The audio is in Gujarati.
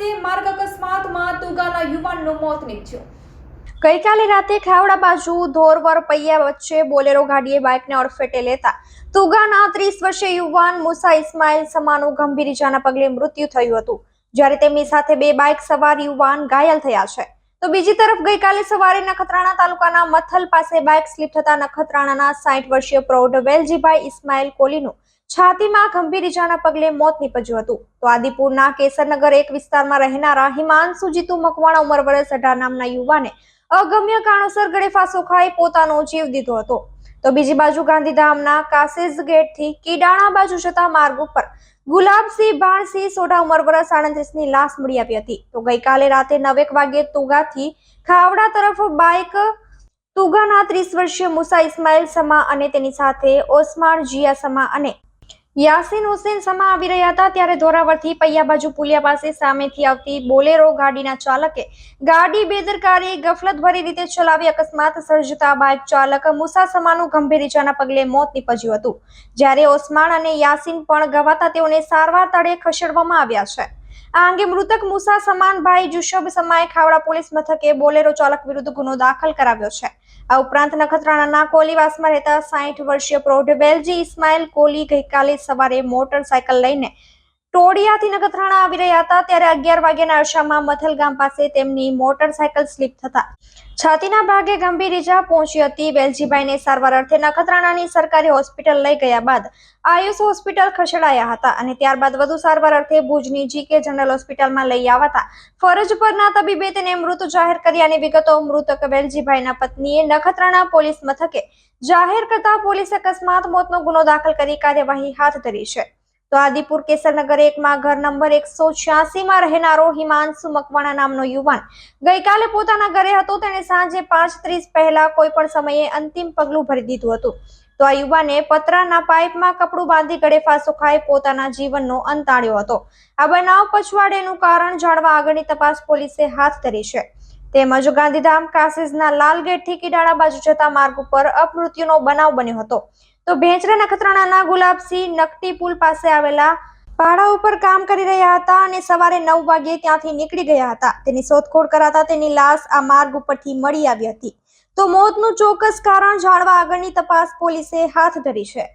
પાસે માર્ગ અકસ્માતમાં તુગાના યુવાનનું મોત નીપજ્યું. ગઈકાલે રાતે ખાવડા બાજુ ધોરવર પૈયા વચ્ચે બોલેરો ગાડીએ બાઇકને અડફેટે લેતા તુગાના ત્રીસ વર્ષીય યુવાન મુસા ઇસ્માઇલ સમાનું ગંભીર ઇજાના પગલે મૃત્યુ થયું હતું. જ્યારે તેમની સાથે બે બાઇક સવાર યુવાન ઘાયલ થયા છે. તો બીજી તરફ ગઈકાલે સવારે નખત્રાણા તાલુકાના મથલ પાસે બાઇક સ્લીપ થતા નખત્રાણાના સાઠ વર્ષીય પ્રૌઢ વેલજીભાઈ ઇસ્માઇલ કોલીનું છાતીમાં ગંભીર ઇજાના પગલે મોત નીપજ્યું હતું. તો આદિપુરના કેસરનગર એક વિસ્તારમાં રહેનારા હિમાંશુ જીતુ મકવાણા ઉંમર વર્ષ અઢાર નામના યુવાને અગમ્ય કારણોસર ગળે ફાંસો ખાઈ પોતાનો જીવ દીધો હતો. તો બીજી બાજુ ગાંધીધામના કાસેજ ગેટથી કીડાણા બાજુ જતા માર્ગ ઉપર ગુલાબસિંહ ભાણસિંહ સોઢા ઉંમર વર્ષ આડત્રીસની લાશ મળી આવી હતી. તો ગઈકાલે રાતે નવેક વાગે તુગાથી ખાવડા તરફ બાઇક તુગાના ત્રીસ વર્ષીય મુસા ઇસ્માઇલ સમા અને તેની સાથે ઓસમાણ જીયા સમા અને યાસીન હુસેન સમા આવી રહ્યા હતા ત્યારે ધોરાવરથી પૈયા બાજુ પુલિયા પાસે સામેથી આવતી બોલેરો ગાડીના ચાલકે ગાડી બેદરકારી, ગફલતભરી રીતે ચલાવી અકસ્માત સર્જતા બાઇક ચાલક મુસા સમાનું ગંભીર ઇજાના પગલે મોત નીપજ્યું હતું. જ્યારે ઓસમાણ અને યાસીન પણ ગવાતા તેઓને સારવાર તળે ખસેડવામાં આવ્યા છે. આ અંગે મૃતક મુસા સમાનભાઈ જુશબ સમાએ ખાવડા પોલીસ મથકે બોલેરો ચાલક વિરુદ્ધ ગુનો દાખલ કરાવ્યો છે. આ ઉપરાંત નખત્રાણાના કોલીવાસમાં રહેતા સાઈઠ વર્ષીય પ્રૌઢ વેલજી ઇસ્માઇલ કોલી ગઈકાલે સવારે મોટરસાયકલ લઈને ટોડિયાથી નખત્રાણા આવી રહ્યા હતા ત્યારે અગિયાર વાગ્યાના અરસામાં મથલ ગામ પાસે તેમની મોટરસાયકલ સ્લીપ થતા છાતીના ભાગે ગંભીર ઈજા પહોંચી હતી. વેલજીભાઈને સારવાર અર્થે નખત્રાણાની સરકારી હોસ્પિટલ લઈ ગયા બાદ આયુષ હોસ્પિટલ ખસેડાયા હતા અને ત્યારબાદ વધુ સારવાર અર્થે ભુજની જીકે જનરલ હોસ્પિટલમાં લઈ આવતા ફરજ પરના તબીબે તેને મૃત જાહેર કર્યાની વિગતો મૃતક વેલજીભાઈના પત્નીએ નખત્રાણા પોલીસ મથકે જાહેર કરતા પોલીસ અકસ્માત, મોતનો ગુનો દાખલ કરી કાર્યવાહી હાથ ધરી છે. તો આદિપુર કેસરનગર એકમાં ઘર નંબર એકસો માં રહેનારો હિમાંશુ મકવાણા નામનો યુવાન ગઈકાલે પોતાના ઘરે હતો. તેણે સાંજે પાંચ ત્રીસ પહેલા કોઈ પણ સમયે અંતિમ પગલું ભરી દીધું હતું. તો આ યુવાને પતરાના પાઇપમાં કપડું બાંધી ગળે ફાંસો ખાઈ પોતાના જીવનનો અંત આણ્યો હતો. આ બનાવ પછવાડેનું કારણ જાણવા આગળની તપાસ પોલીસે હાથ ધરી છે. તેમજ ગાંધીધામ કાસીઝના લાલગેટથી કિડાળા બાજુ જતા માર્ગ ઉપર અપમૃત્યુનો બનાવ બન્યો હતો. તો ભેંચરા નખત્રાણાના ગુલાબસિંહ નકટી પુલ પાસે આવેલા પાડા ઉપર કામ કરી રહ્યા હતા અને સવારે નવ વાગ્યે ત્યાંથી નીકળી ગયા હતા. તેની શોધખોળ કરાતા તેની લાશ આ માર્ગ ઉપરથી મળી આવી હતી. તો મોતનું ચોક્કસ કારણ જાણવા આગળની તપાસ પોલીસે હાથ ધરી છે.